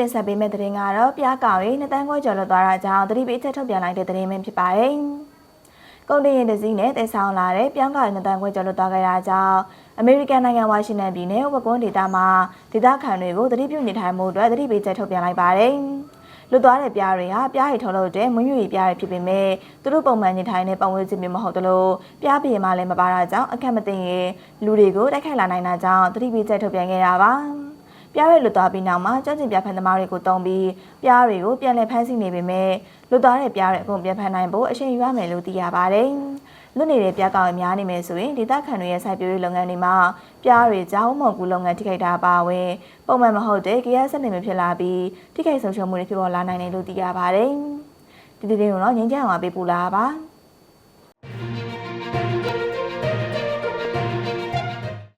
တင်ဆက်ပေးမယ့်သတင်းကတော့ပြားကောက်ရေးနှစ်တန်းခွဲကျော်လွတ်သွားတာကြောင့်သတိပေးချက်ထုတ်ပြန်လိုက်တဲ့သတင်းပဲဖြစ်ပါတယ်။ကုန်တင်ရင်တစ်စီးနဲ့တည်ဆောင်လာတဲ့ပြောင်းကောက်ရေးနှစ်တန်းခွဲကျော်လွတ်သွားခဲ့တာကြောင့်အမေရိကန်နိုင်ငံဝါရှင်တန်ပြည်နယ်ဝက်ကွန်းဒေသမှာဒေသခံတွေကိုသတိပြုနေထိုင်မှုအတွက်သတိပေးချက်ထုတ်ပြန်လိုက်ပါတယ်။လွတ်သွားတဲ့ပြားတွေဟာပြားရီထုတ်လို့တဲ့မွေးမြူရေးပြားတွေဖြစ်ပေမဲ့သူတို့ပုံမှန်နေထိုင်တဲ့ပတ်ဝန်းကျင်မျိုးမဟုတ်သလိုပြားပြေမှလည်းမပါတာကြောင့်အခက်မသိရင်လူတွေကိုတိုက်ခိုက်လာနိုင်တာကြောင့်သတိပေးချက်ထုတ်ပြန်ခဲ့တာပါ။ ပြားရလွတ်သွားပြီးနောက်မှာကြွကျင်ပြဖန်သမားတွေကိုတုံးပြီးပြားတွေကိုပြန်လည်ဖမ်းဆီးနေပေမဲ့လွတ်သွားတဲ့ပြားတွေအကုန်ပြန်ဖမ်းနိုင်ဖို့အချိန်ယူရမယ်လို့သိရပါတယ်။လွတ်နေတဲ့ပြားကောင်များနေမယ်ဆိုရင်ဒေသခံတွေရဲ့စိုက်ပျိုးရေးလုပ်ငန်းတွေမှာပြားတွေကြောင်းမုံကူလုပ်ငန်းထိခိုက်တာပါဝင်ပုံမှန်မဟုတ်တဲ့ကြရစနစ်မျိုးဖြစ်လာပြီးထိခိုက်ဆုံးရှုံးမှုတွေဖြစ်ပေါ်လာနိုင်တယ်လို့သိရပါတယ်။ဒီဒီလေးကိုတော့ငင်းကြအောင်ပေးပူလာပါ။